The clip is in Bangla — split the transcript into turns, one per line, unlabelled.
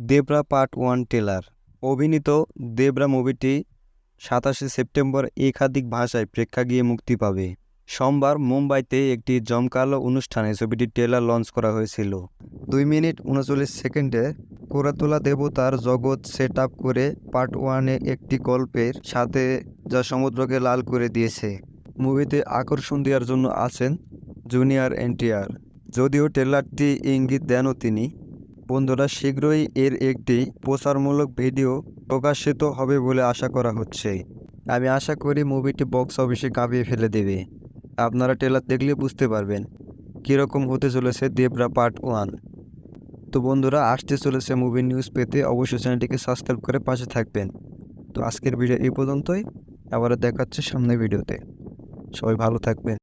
দেবরা পার্ট ওয়ান টেলার অভিনীত দেবরা মুভিটি সাতাশে সেপ্টেম্বর একাধিক ভাষায় প্রেক্ষাগৃহে মুক্তি পাবে। সোমবার মুম্বাইতে একটি জমকালো অনুষ্ঠানে ছবিটির টেলার লঞ্চ করা হয়েছিল। দুই মিনিট উনচল্লিশ সেকেন্ডে কোরাতোলা দেবতার জগৎ সেট আপ করে পার্ট ওয়ানে একটি গল্পের সাথে যা সমুদ্রকে লাল করে দিয়েছে। মুভিতে আকর্ষণ দেওয়ার জন্য আছেন জুনিয়র এনটিআর। যদিও টেলারটি ইঙ্গিত দেনও তিনি বন্ধুরা, শীঘ্রই এর একটি প্রচারমূলক ভিডিও প্রকাশিত হবে বলে আশা করা হচ্ছে। আমি আশা করি মুভিটি বক্স অফিসে কাঁপিয়ে ফেলে দেবে। আপনারা ট্রেলার দেখলে বুঝতে পারবেন কীরকম হতে চলেছে দেবরা পার্ট ওয়ান তো বন্ধুরা, আসতে চলেছে মুভি নিউজ পেতে অবশ্যই চ্যানেলটিকে সাবস্ক্রাইব করে পাশে থাকবেন। তো আজকের ভিডিও এই পর্যন্তই। আবার দেখাচ্ছে সামনের ভিডিওতে। সবাই ভালো থাকবেন।